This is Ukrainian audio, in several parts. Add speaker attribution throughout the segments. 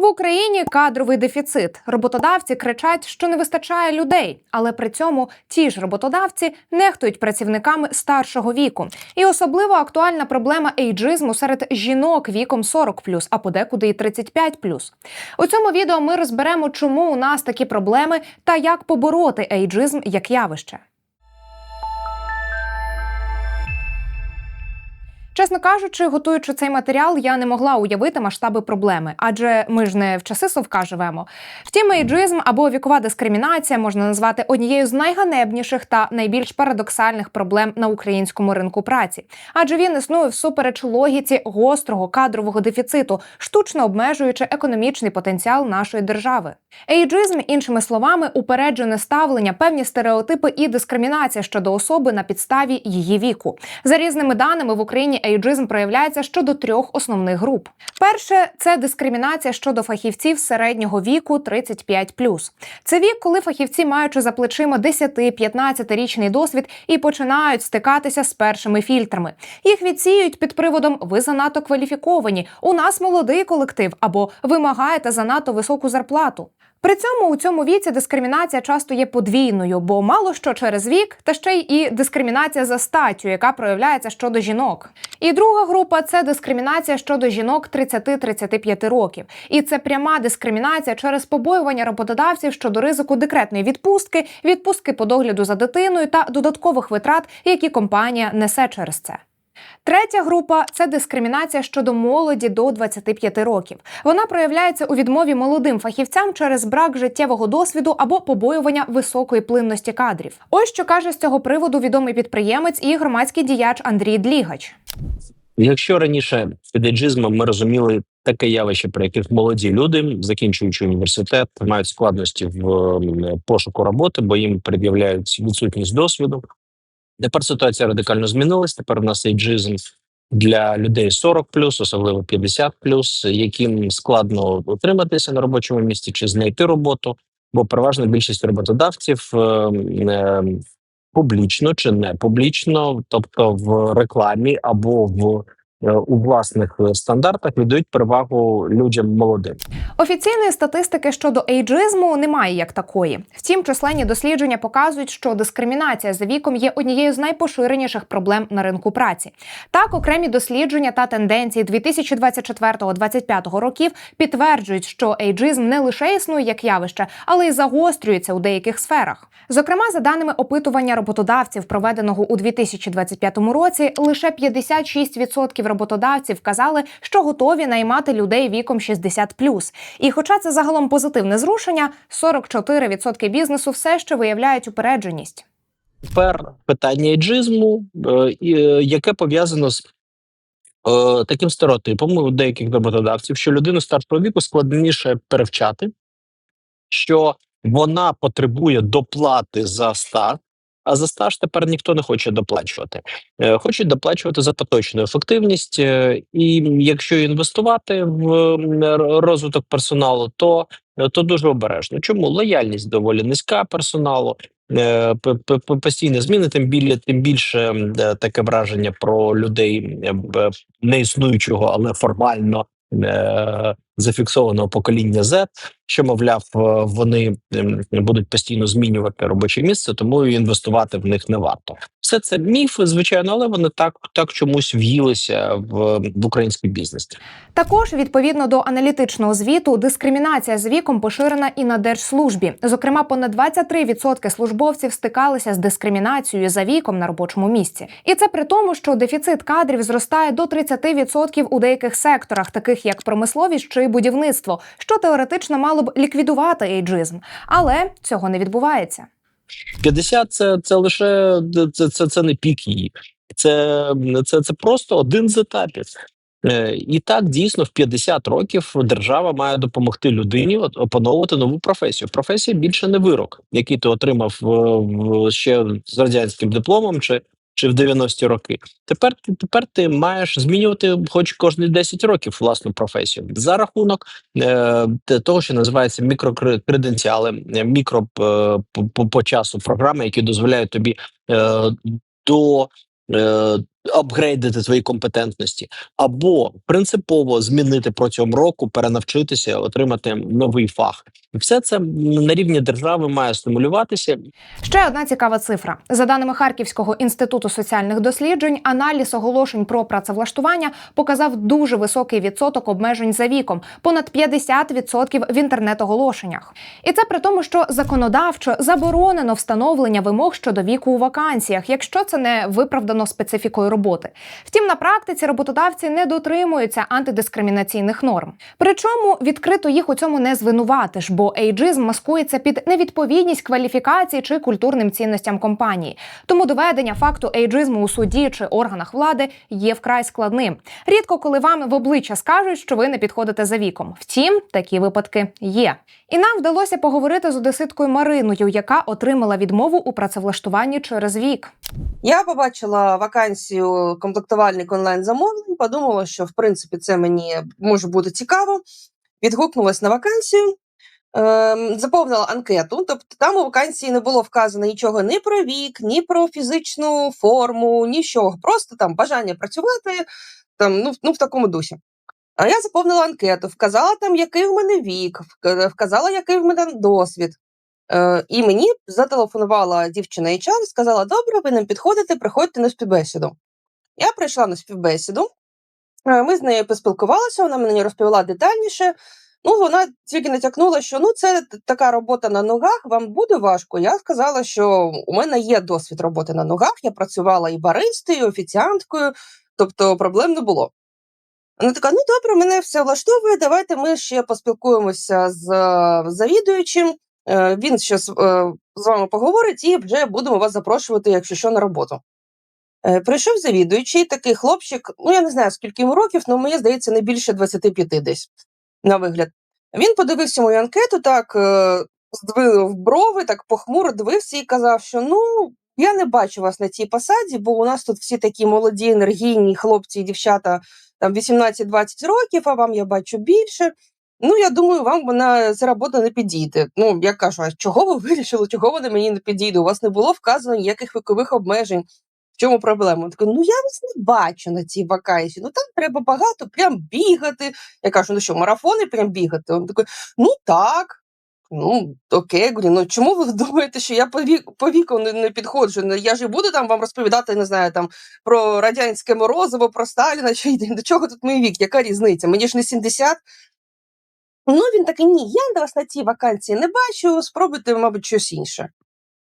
Speaker 1: В Україні кадровий дефіцит. Роботодавці кричать, що не вистачає людей, але при цьому ті ж роботодавці нехтують працівниками старшого віку. І особливо актуальна проблема ейджизму серед жінок віком 40+, а подекуди і 35+. У цьому відео ми розберемо, чому у нас такі проблеми та як побороти ейджизм як явище. Чесно кажучи, готуючи цей матеріал, я не могла уявити масштаби проблеми, адже ми ж не в часи совка живемо. Втім, ейджизм або вікова дискримінація можна назвати однією з найганебніших та найбільш парадоксальних проблем на українському ринку праці, адже він існує всупереч логіці гострого кадрового дефіциту, штучно обмежуючи економічний потенціал нашої держави. Ейджизм, іншими словами, упереджене ставлення, певні стереотипи і дискримінація щодо особи на підставі її віку. За різними даними в Україні ейджизм проявляється щодо трьох основних груп. Перше це дискримінація щодо фахівців середнього віку 35+. Це вік, коли фахівці, маючи за плечима 10-15-річний досвід, і починають стикатися з першими фільтрами. Їх відсіюють під приводом Ви занадто кваліфіковані. У нас молодий колектив або вимагаєте занадто високу зарплату. При цьому у цьому віці дискримінація часто є подвійною, бо мало що через вік, та ще й і дискримінація за статтю, яка проявляється щодо жінок. І друга група це дискримінація щодо жінок 30-35 років. І це пряма дискримінація через побоювання роботодавців щодо ризику декретної відпустки, відпустки по догляду за дитиною та додаткових витрат, які компанія несе через це. Третя група це дискримінація щодо молоді до 25 років. Вона проявляється у відмові молодим фахівцям через брак життєвого досвіду або побоювання високої плинності кадрів. Ось що каже з цього приводу відомий підприємець і громадський діяч Андрій Длігач.
Speaker 2: Якщо раніше підеджизмом ми розуміли таке явище, при яких молоді люди, закінчуючи університет, мають складності в пошуку роботи, бо їм пред'являють відсутність досвіду. Тепер ситуація радикально змінилась. Тепер у нас ейджизм для людей 40+, особливо 50+, яким складно утриматися на робочому місці чи знайти роботу, бо переважна більшість роботодавців е, е, публічно чи не публічно, тобто в рекламі або в у власних е, стандартах віддають перевагу людям молодим.
Speaker 1: Офіційної статистики щодо ейджизму немає як такої. Втім, численні дослідження показують, що дискримінація за віком є однією з найпоширеніших проблем на ринку праці. Так, окремі дослідження та тенденції 2024-2025 років підтверджують, що ейджизм не лише існує як явище, але й загострюється у деяких сферах. Зокрема, за даними опитування роботодавців, проведеного у 2025 році, лише 56% роботодавців вказали, що готові наймати людей віком 60+. І хоча це загалом позитивне зрушення, 44% бізнесу все ще виявляють упередженість.
Speaker 2: Тепер питання еджизму, е, е, яке пов'язано з е, таким стереотипом у деяких роботодавців, що людину старшого віку складніше перевчати, що вона потребує доплати за стаж, а за стаж тепер ніхто не хоче доплачувати. Е, Хочуть доплачувати за поточну ефективність, е, і якщо інвестувати в розвиток персоналу, то, е, то дуже обережно. Чому лояльність доволі низька персоналу? постійні зміни, тим більше, тим більше таке враження про людей не існуючого, але формально зафіксованого покоління Z, що мовляв, е, вони будуть постійно змінювати робоче місце, тому інвестувати в них не варто. Все це міфи, звичайно, але вони так, так чомусь в'їлися в, в український бізнес.
Speaker 1: Також відповідно до аналітичного звіту, дискримінація з віком поширена і на держслужбі. Зокрема, понад 23% службовців стикалися з дискримінацією за віком на робочому місці. І це при тому, що дефіцит кадрів зростає до 30% у деяких секторах, таких як промисловість чи будівництво, що теоретично мало б ліквідувати ейджизм, але цього не відбувається.
Speaker 2: 50 – це, це лише це, це, це не пік її. Це, це, це просто один з етапів. Е, І так дійсно в 50 років держава має допомогти людині опановувати нову професію. Професія більше не вирок, який ти отримав в, ще з радянським дипломом чи, чи в 90-ті роки. Тепер, тепер ти маєш змінювати хоч кожні 10 років власну професію за рахунок е, того, що називається мікрокреденціали, е, мікро е, по, часу програми, які дозволяють тобі е, до. Апгрейдити свої компетентності, або принципово змінити протягом року, перенавчитися, отримати новий фах. І все це на рівні держави має стимулюватися.
Speaker 1: Ще одна цікава цифра. За даними Харківського інституту соціальних досліджень, аналіз оголошень про працевлаштування показав дуже високий відсоток обмежень за віком понад 50% в інтернет-оголошеннях. І це при тому, що законодавчо заборонено встановлення вимог щодо віку у вакансіях, якщо це не виправдано специфікою роботи. Втім, на практиці роботодавці не дотримуються антидискримінаційних норм. Причому відкрито їх у цьому не звинуватиш, бо ейджизм маскується під невідповідність кваліфікації чи культурним цінностям компанії. Тому доведення факту ейджизму у суді чи органах влади є вкрай складним. Рідко коли вам в обличчя скажуть, що ви не підходите за віком. Втім, такі випадки є. І нам вдалося поговорити з одеситкою Мариною, яка отримала відмову у працевлаштуванні через вік.
Speaker 3: Я побачила вакансію комплектувальник онлайн замовлень, подумала, що в принципі це мені може бути цікаво. Відгукнулась на вакансію, ем, заповнила анкету. Тобто там у вакансії не було вказано нічого ні про вік, ні про фізичну форму, нічого. Просто там бажання працювати там, ну, ну, в такому дусі. А я заповнила анкету, вказала там, який в мене вік, вказала, який в мене досвід. Е, і мені зателефонувала дівчина HR, сказала: Добре, ви нам підходите, приходьте на співбесіду. Я прийшла на співбесіду. е, Ми з нею поспілкувалися, вона мені розповіла детальніше. Ну, вона тільки натякнула, що ну, це така робота на ногах, вам буде важко. Я сказала, що у мене є досвід роботи на ногах. Я працювала і баристою, і офіціанткою, тобто проблем не було. Вона така: ну добре, мене все влаштовує. Давайте ми ще поспілкуємося з е, завідуючим. Е, Він ще з вами поговорить і вже будемо вас запрошувати, якщо що, на роботу. Е, Прийшов завідуючий, такий хлопчик, ну я не знаю, скільки йому років, але мені здається, не більше 25 десь на вигляд. Він подивився мою анкету, так е, здвинув брови, так похмуро дивився і казав, що ну. Я не бачу вас на цій посаді, бо у нас тут всі такі молоді, енергійні хлопці і дівчата там 18-20 років, а вам я бачу більше. Ну, я думаю, вам вона ця робота не підійде. Ну, я кажу, а чого ви вирішили, чого вона мені не підійде? У вас не було вказано ніяких вікових обмежень. Чому проблема? Він такий, ну я вас не бачу на цій вакансії. Ну там треба багато прям бігати. Я кажу, ну що, марафони прям бігати? Він такий, ну так. Ну, окей, говорю, ну чому ви думаєте, що я по віку не, не підходжу? Ну, Я ж і буду там вам розповідати, не знаю, там про радянське морозиво, про Сталіна, чи до чого тут мій вік? Яка різниця? Мені ж не 70. Ну, він такий, ні, я вас на цій вакансії не бачу, спробуйте, мабуть, щось інше.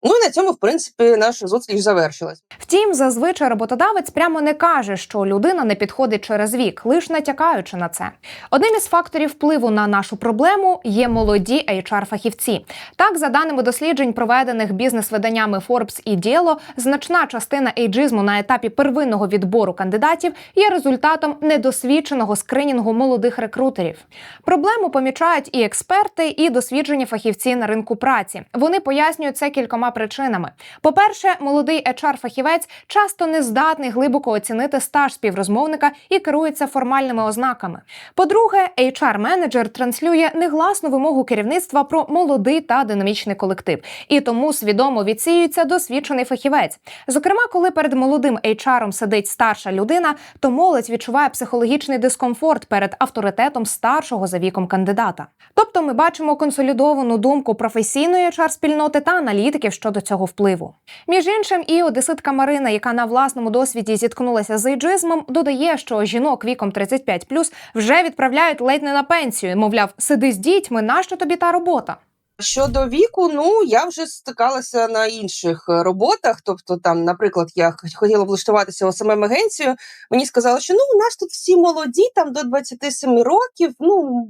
Speaker 3: Ну і на цьому, в принципі, наша зустріч завершилась.
Speaker 1: Втім, зазвичай роботодавець прямо не каже, що людина не підходить через вік, лише натякаючи на це. Одним із факторів впливу на нашу проблему є молоді HR-фахівці. Так, за даними досліджень, проведених бізнес-виданнями Forbes і Діло, значна частина ейджизму на етапі первинного відбору кандидатів є результатом недосвідченого скринінгу молодих рекрутерів. Проблему помічають і експерти, і досвідчені фахівці на ринку праці. Вони пояснюють це кількома причинами. По-перше, молодий HR-фахівець часто не здатний глибоко оцінити стаж співрозмовника і керується формальними ознаками. По-друге, HR-менеджер транслює негласну вимогу керівництва про молодий та динамічний колектив, і тому свідомо відсіюється досвідчений фахівець. Зокрема, коли перед молодим HR сидить старша людина, то молодь відчуває психологічний дискомфорт перед авторитетом старшого за віком кандидата. Тобто, ми бачимо консолідовану думку професійної HR-спільноти та аналітиків щодо цього впливу. Між іншим, і одеситка Марина, яка на власному досвіді зіткнулася з ейджизмом, додає, що жінок віком 35+, вже відправляють ледь не на пенсію. Мовляв, сиди з дітьми, нащо тобі та робота?
Speaker 3: Щодо віку, ну я вже стикалася на інших е, роботах. Тобто, там, наприклад, я хотіла влаштуватися у самим агенцію. Мені сказали, що ну у нас тут всі молоді, там до 27 років. Ну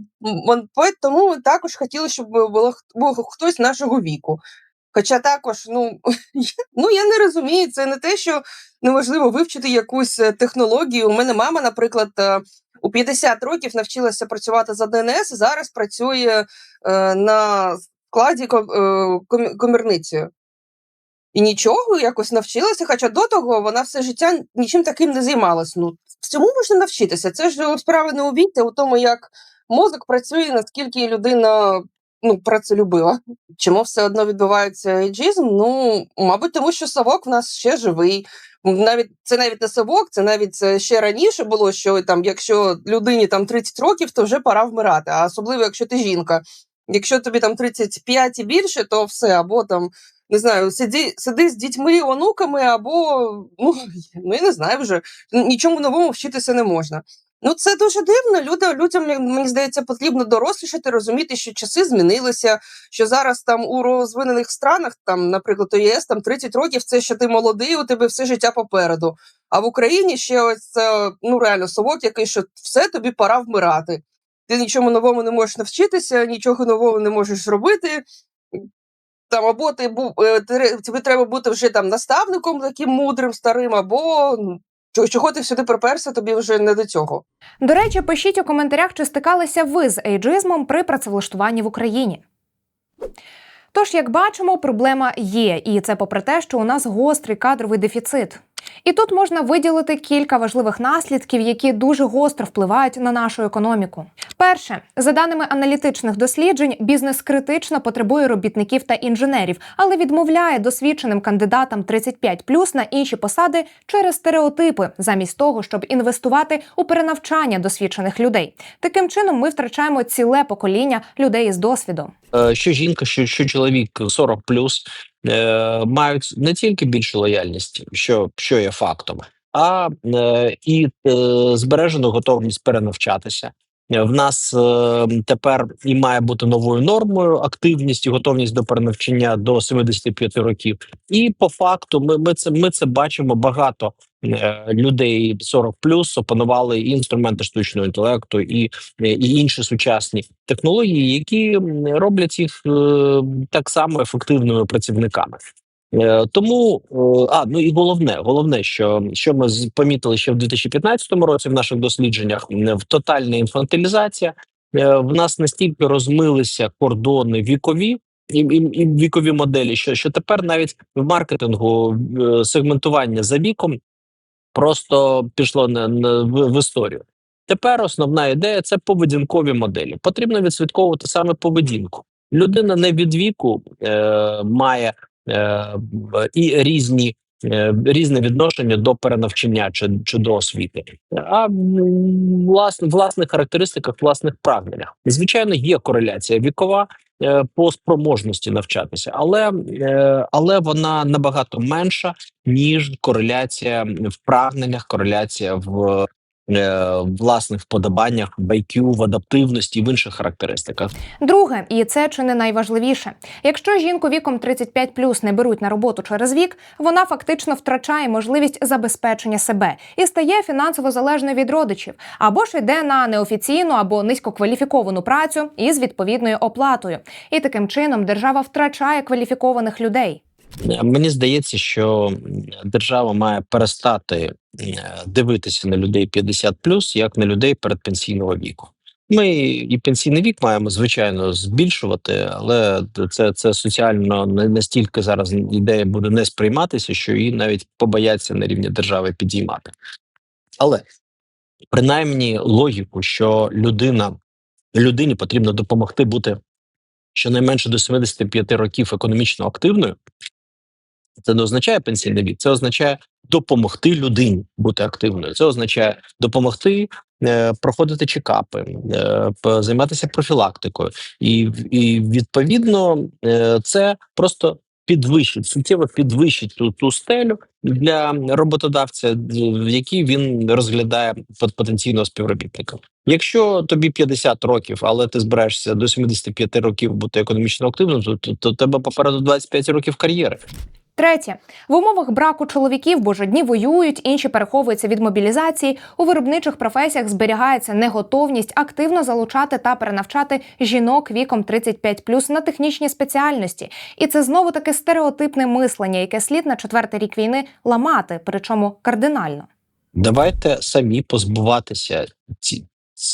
Speaker 3: тому також хотіли, щоб було х- був хтось нашого віку. Хоча також, ну, ну я не розумію, це не те, що неможливо вивчити якусь е, технологію. У мене мама, наприклад, е, у 50 років навчилася працювати за ДНС, зараз працює е, на складі ко- е, комі- комірницею. І нічого, якось навчилася, хоча до того вона все життя нічим таким не займалася. Ну, всьому можна навчитися. Це ж справа не у віці, у тому, як мозок працює, наскільки людина ну, працелюбива. Чому все одно відбувається ейджизм? Ну, мабуть, тому що совок в нас ще живий. Навіть це навіть не совок, це навіть е, ще раніше було, що там, якщо людині там 30 років, то вже пора вмирати. А особливо, якщо ти жінка. Якщо тобі там 35 і більше, то все, або там не знаю, сиди, сиди з дітьми, онуками, або ну, ну я не знаю вже нічому новому вчитися не можна. Ну, це дуже дивно. Люди, людям, мені здається, потрібно дорослішати, розуміти, що часи змінилися, що зараз там у розвинених странах, там, наприклад, у ЄС, там 30 років це ще ти молодий, у тебе все життя попереду. А в Україні ще ось це ну реально совок, який що все тобі пора вмирати. Ти нічому новому не можеш навчитися, нічого нового не можеш зробити. Там або ти був е, тобі треба бути вже там наставником таким мудрим, старим, або ну, чого- ти сюди приперся, тобі вже не до цього.
Speaker 1: До речі, пишіть у коментарях, чи стикалися ви з ейджизмом при працевлаштуванні в Україні. Тож, як бачимо, проблема є, і це попри те, що у нас гострий кадровий дефіцит. І тут можна виділити кілька важливих наслідків, які дуже гостро впливають на нашу економіку. Перше, за даними аналітичних досліджень, бізнес критично потребує робітників та інженерів, але відмовляє досвідченим кандидатам 35 на інші посади через стереотипи, замість того, щоб інвестувати у перенавчання досвідчених людей. Таким чином, ми втрачаємо ціле покоління людей із досвідом.
Speaker 2: Е, що жінка, що, що чоловік 40 плюс е, мають не тільки більшу лояльність, що, що є фактом, а е, і збережену готовність перенавчатися. В нас е, тепер і має бути новою нормою активність і готовність до перенавчання до 75 років. І по факту, ми, ми це ми це бачимо багато е, людей 40 плюс опанували і інструменти штучного інтелекту, і е, і інші сучасні технології, які роблять їх так само ефективними працівниками. Е, Тому е, а ну і головне, головне, що, що ми помітили ще в 2015 році в наших дослідженнях в тотальна інфантилізація. Е, В нас настільки розмилися кордони вікові і, і, і вікові моделі, що, що тепер навіть в маркетингу сегментування за віком просто пішло на, на в, в історію. Тепер основна ідея це поведінкові моделі. Потрібно відслідковувати саме поведінку. Людина не від віку е, має і різні. е, Різне відношення до перенавчання чи, чи до освіти, а власне власних характеристиках, власних прагненнях. Звичайно, є кореляція вікова е, по спроможності навчатися, але, е, але вона набагато менша ніж кореляція в прагненнях, кореляція в е, власних вподобаннях, в IQ, в адаптивності в інших характеристиках.
Speaker 1: Друге, і це чи не найважливіше, якщо жінку віком 35 не беруть на роботу через вік, вона фактично втрачає можливість забезпечення себе і стає фінансово залежною від родичів, або ж йде на неофіційну або низькокваліфіковану працю із відповідною оплатою. І таким чином держава втрачає кваліфікованих людей.
Speaker 2: Мені здається, що держава має перестати е, дивитися на людей 50 як на людей передпенсійного віку. Ми і пенсійний вік маємо звичайно збільшувати, але це, це соціально не настільки зараз ідея буде не сприйматися, що її навіть побояться на рівні держави підіймати. Але принаймні логіку, що людина людині потрібно допомогти бути щонайменше до 75 років економічно активною. Це не означає пенсійний вік, це означає допомогти людині бути активною. Це означає допомогти е, проходити чекапи, е, займатися профілактикою, і, і відповідно е, це просто підвищить суттєво підвищить ту, ту стелю для роботодавця, в якій він розглядає пот- потенційного співробітника. Якщо тобі 50 років, але ти збираєшся до 75 років бути економічно активним, то, то, то тебе попереду 25 років кар'єри.
Speaker 1: Третє в умовах браку чоловіків, бо ж одні воюють, інші переховуються від мобілізації. У виробничих професіях зберігається неготовність активно залучати та перенавчати жінок віком 35 на технічні спеціальності. І це знову таки стереотипне мислення, яке слід на четвертий рік війни ламати, причому кардинально.
Speaker 2: Давайте самі позбуватися ці,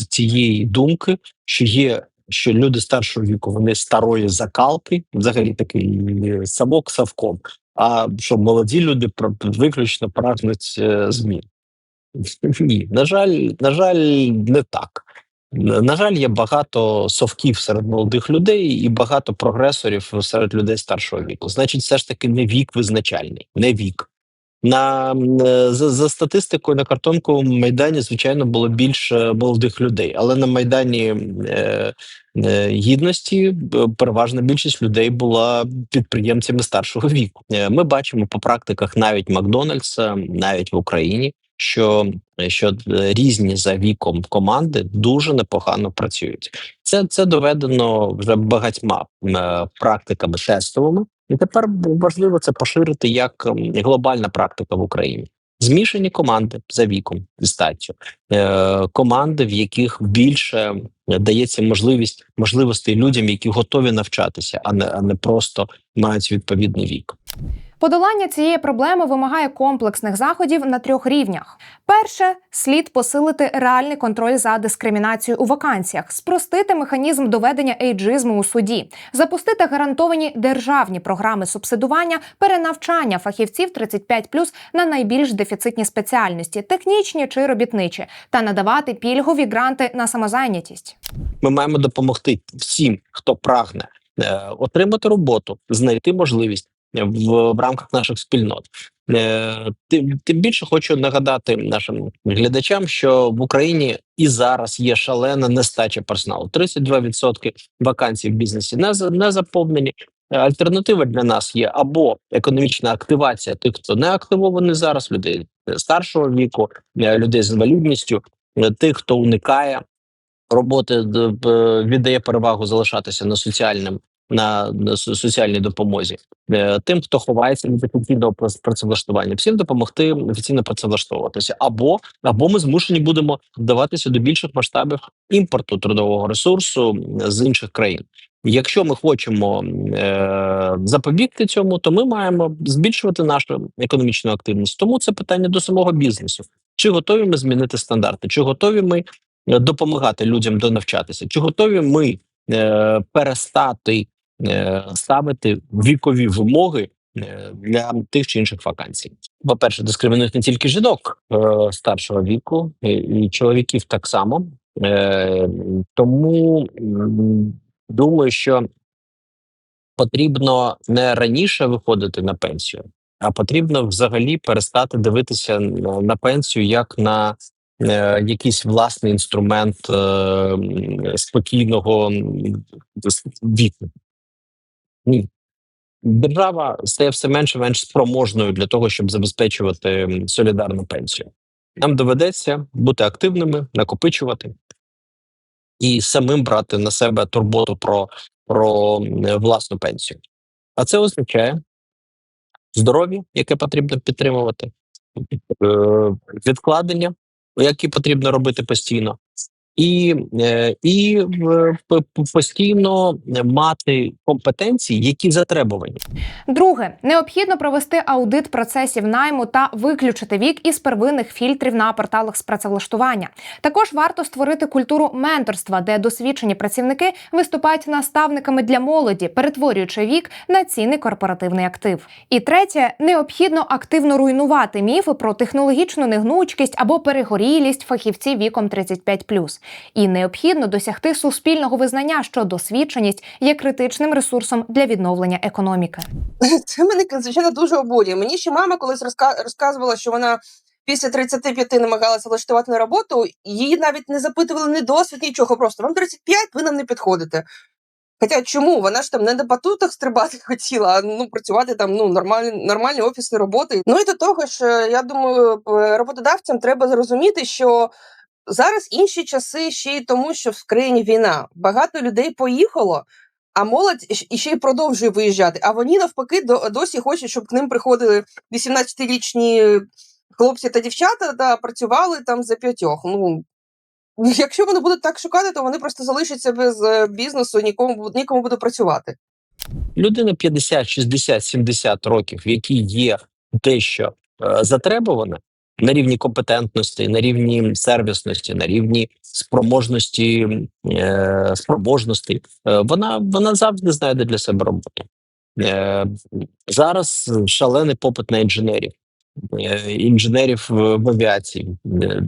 Speaker 2: цієї думки, що є. Що люди старшого віку вони старої закалки, взагалі такий е, самок савком. А що молоді люди виключно прагнуть е, змін. Ні, на жаль, на жаль, не так. На жаль, є багато совків серед молодих людей і багато прогресорів серед людей старшого віку. Значить, все ж таки не вік визначальний, не вік. На е, за, за статистикою на картонковому майдані, звичайно, було більше молодих людей, але на майдані е, е, гідності переважна більшість людей була підприємцями старшого віку. Е, Ми бачимо по практиках навіть Макдональдса, навіть в Україні, що, що е, різні за віком команди дуже непогано працюють. Це, це доведено вже багатьма е, практиками тестовими, і тепер важливо це поширити як ем, глобальна практика в Україні. Змішані команди за віком і статтю, е, команди, в яких більше дається можливість можливостей людям, які готові навчатися, а не а не просто мають відповідний вік.
Speaker 1: Подолання цієї проблеми вимагає комплексних заходів на трьох рівнях. Перше слід посилити реальний контроль за дискримінацією у вакансіях, спростити механізм доведення ейджизму у суді, запустити гарантовані державні програми субсидування, перенавчання фахівців 35+, на найбільш дефіцитні спеціальності, технічні чи робітничі, та надавати пільгові гранти на самозайнятість.
Speaker 2: Ми маємо допомогти всім, хто прагне е, отримати роботу, знайти можливість в, в рамках наших спільнот. Е, тим, тим більше хочу нагадати нашим глядачам, що в Україні і зараз є шалена нестача персоналу. 32% вакансій в бізнесі не, не заповнені. Альтернатива для нас є або економічна активація тих, хто не активований зараз, людей старшого віку, е, людей з інвалідністю, е, тих, хто уникає роботи віддає перевагу залишатися на соціальним на, соціальній допомозі. Е, Тим, хто ховається від офіційного прац- працевлаштування, всім допомогти офіційно працевлаштовуватися, або або ми змушені будемо вдаватися до більших масштабів імпорту трудового ресурсу з інших країн. Якщо ми хочемо е, запобігти цьому, то ми маємо збільшувати нашу економічну активність. Тому це питання до самого бізнесу. Чи готові ми змінити стандарти? Чи готові ми е, допомагати людям донавчатися? Чи готові ми е, перестати ставити вікові вимоги е, для тих чи інших вакансій? По перше, дискримінують не тільки жінок е, старшого віку, і, чоловіків так само. Е, тому думаю, що потрібно не раніше виходити на пенсію, а потрібно взагалі перестати дивитися на, пенсію як на е, якийсь власний інструмент е, спокійного віку. Ні. Держава стає все менше менш спроможною для того, щоб забезпечувати солідарну пенсію. Нам доведеться бути активними, накопичувати і самим брати на себе турботу про, про власну пенсію. А це означає здоров'я, яке потрібно підтримувати, е, відкладення, які потрібно робити постійно, і, е, і постійно мати компетенції, які затребувані.
Speaker 1: Друге, необхідно провести аудит процесів найму та виключити вік із первинних фільтрів на порталах з працевлаштування. Також варто створити культуру менторства, де досвідчені працівники виступають наставниками для молоді, перетворюючи вік на цінний корпоративний актив. І третє, необхідно активно руйнувати міфи про технологічну негнучкість або перегорілість фахівців віком 35+. І необхідно досягти суспільного визнання, що досвідченість є критичним ресурсом для відновлення економіки.
Speaker 3: Це мене звичайно дуже обурює. Мені ще мама колись розка- розказувала, що вона після 35 намагалася влаштувати на роботу, її навіть не запитували ні досвід, нічого. Просто вам 35, ви нам не підходите. Хоча чому? Вона ж там не на батутах стрибати хотіла, а ну працювати там ну нормальні, нормальні офісні роботи. Ну і до того ж, е, я думаю, роботодавцям треба зрозуміти, що зараз інші часи ще й тому, що в країні війна. Багато людей поїхало, а молодь іще й продовжує виїжджати. А вони навпаки досі хочуть, щоб к ним приходили 18-річні хлопці та дівчата та працювали там за п'ятьох. Ну якщо вони будуть так шукати, то вони просто залишаться без е, бізнесу, нікому нікому буде працювати.
Speaker 2: Людина 50, 60, 70 років, які є дещо е, затребувана на рівні компетентності, на рівні сервісності, на рівні спроможності, е, спроможності, е, вона, вона завжди знайде для себе роботу. Е, зараз шалений попит на інженерів, е, інженерів в, авіації. Е,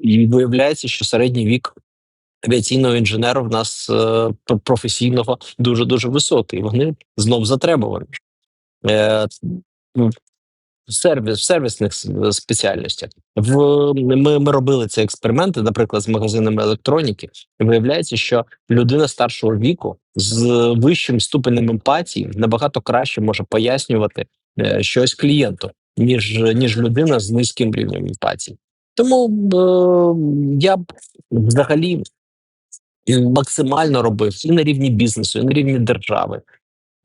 Speaker 2: і виявляється, що середній вік авіаційного інженера в нас професійного дуже дуже високий. Вони знов затребувані. Сервіс в сервісних спеціальностях. В ми, ми робили ці експерименти, наприклад, з магазинами електроніки. І виявляється, що людина старшого віку з вищим ступенем емпатії набагато краще може пояснювати е, щось клієнту, ніж ніж людина з низьким рівнем емпатії. Тому е, я б взагалі максимально робив і на рівні бізнесу, і на рівні держави.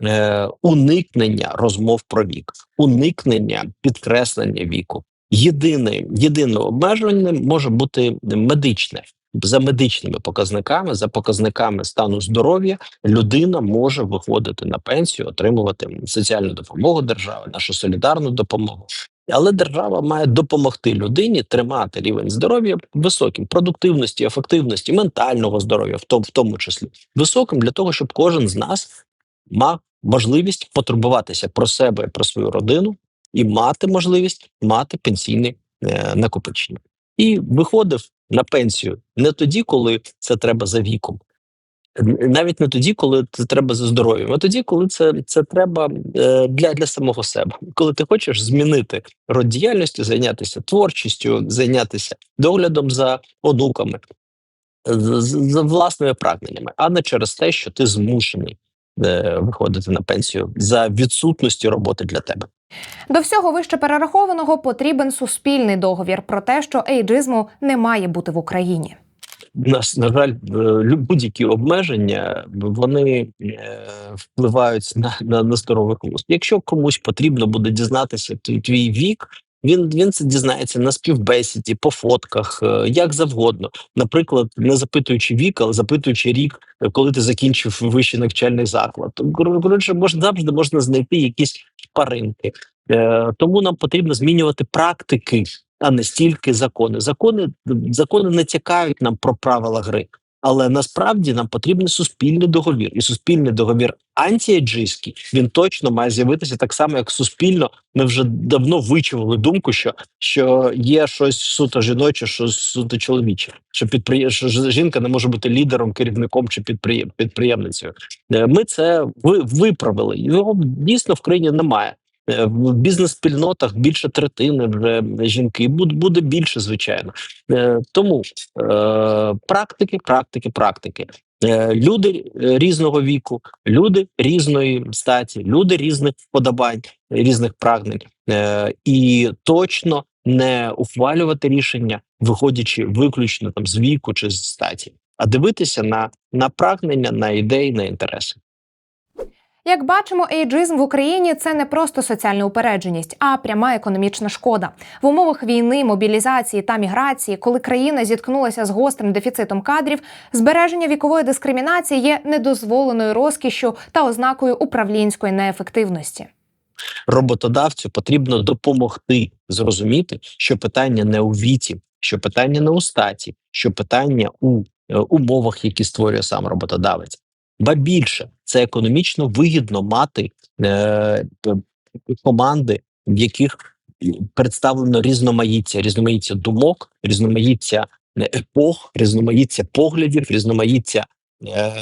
Speaker 2: Е, уникнення розмов про вік, уникнення підкреслення віку. Єдине, єдине обмеження може бути медичне. За медичними показниками, за показниками стану здоров'я, людина може виходити на пенсію, отримувати соціальну допомогу держави, нашу солідарну допомогу. Але держава має допомогти людині тримати рівень здоров'я високим, продуктивності, ефективності, ментального здоров'я, в тому, в тому числі високим для того, щоб кожен з нас мав можливість потурбуватися про себе, про свою родину і мати можливість мати пенсійне накопичення. І виходив на пенсію не тоді, коли це треба за віком, навіть не тоді, коли це треба за здоров'ям, а тоді, коли це, це треба е, для, для самого себе. Коли ти хочеш змінити род діяльності, зайнятися творчістю, зайнятися доглядом за онуками, з- з- за власними прагненнями, а не через те, що ти змушений виходити на пенсію за відсутності роботи для тебе.
Speaker 1: До всього вище перерахованого потрібен суспільний договір про те, що ейджизму не має бути в Україні.
Speaker 2: Нас на жаль, будь-які обмеження вони е, впливають на, на, на здоровий глузд. Якщо комусь потрібно буде дізнатися твій вік. Він він це дізнається на співбесіді, по фотках, е, як завгодно. Наприклад, не запитуючи вік, але запитуючи рік, е, коли ти закінчив вищий навчальний заклад. То, Коротше, можна завжди можна знайти якісь шпаринки. Е, тому нам потрібно змінювати практики, а не стільки закони. Закони закони не цікавлять нам про правила гри. Але насправді нам потрібен суспільний договір, і суспільний договір антіеджистський, він точно має з'явитися так само, як суспільно. Ми вже давно вичували думку, що, що є щось суто жіноче, щось суто чоловіче. Що підприє... що жінка не може бути лідером, керівником чи підприєм... підприємницею. Е, Ми це ви... виправили. Його дійсно в країні немає. Е, В бізнес-спільнотах більше третини вже жінки буде, більше, звичайно. Е, Тому е, практики, практики, практики. Люди різного віку, люди різної статі, люди різних вподобань, різних прагнень, і точно не ухвалювати рішення, виходячи виключно там з віку чи з статі, а дивитися на, на прагнення, на ідеї, на інтереси.
Speaker 1: Як бачимо, ейджизм в Україні це не просто соціальна упередженість, а пряма економічна шкода. В умовах війни, мобілізації та міграції, коли країна зіткнулася з гострим дефіцитом кадрів, збереження вікової дискримінації є недозволеною розкішшю та ознакою управлінської неефективності.
Speaker 2: роботодавцю потрібно допомогти зрозуміти, що питання не у віці, що питання не у статі, що питання у е, умовах, які створює сам роботодавець. Ба більше це економічно вигідно мати е, команди, в яких представлено різноманіття, різноманіття думок, різноманіття е, епох, різноманіття поглядів, різноманіття е,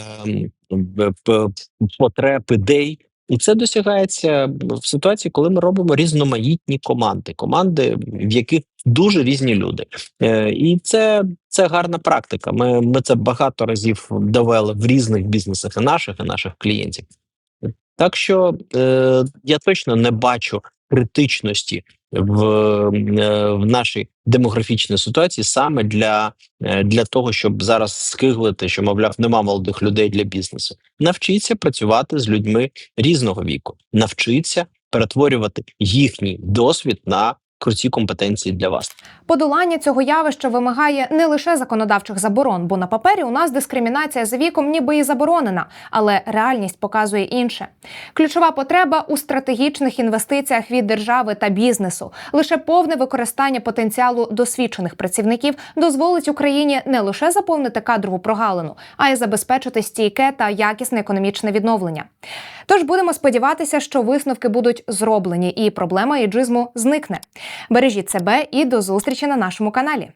Speaker 2: потреб ідей. І це досягається в ситуації, коли ми робимо різноманітні команди, команди, в яких дуже різні люди. Е, і це, це гарна практика. Ми, ми це багато разів довели в різних бізнесах і наших, і наших клієнтів. Так що е, я точно не бачу критичності в, е, в нашій демографічній ситуації саме для, е, для того, щоб зараз скиглити, що мовляв, нема молодих людей для бізнесу. Навчіться працювати з людьми різного віку, навчіться перетворювати їхній досвід на круті компетенції для вас.
Speaker 1: Подолання цього явища вимагає не лише законодавчих заборон, бо на папері у нас дискримінація за віком ніби і заборонена, але реальність показує інше. Ключова потреба у стратегічних інвестиціях від держави та бізнесу. Лише повне використання потенціалу досвідчених працівників дозволить Україні не лише заповнити кадрову прогалину, а й забезпечити стійке та якісне економічне відновлення. Тож будемо сподіватися, що висновки будуть зроблені, і проблема іджизму зникне. Бережіть себе і до зустрічі на нашому каналі.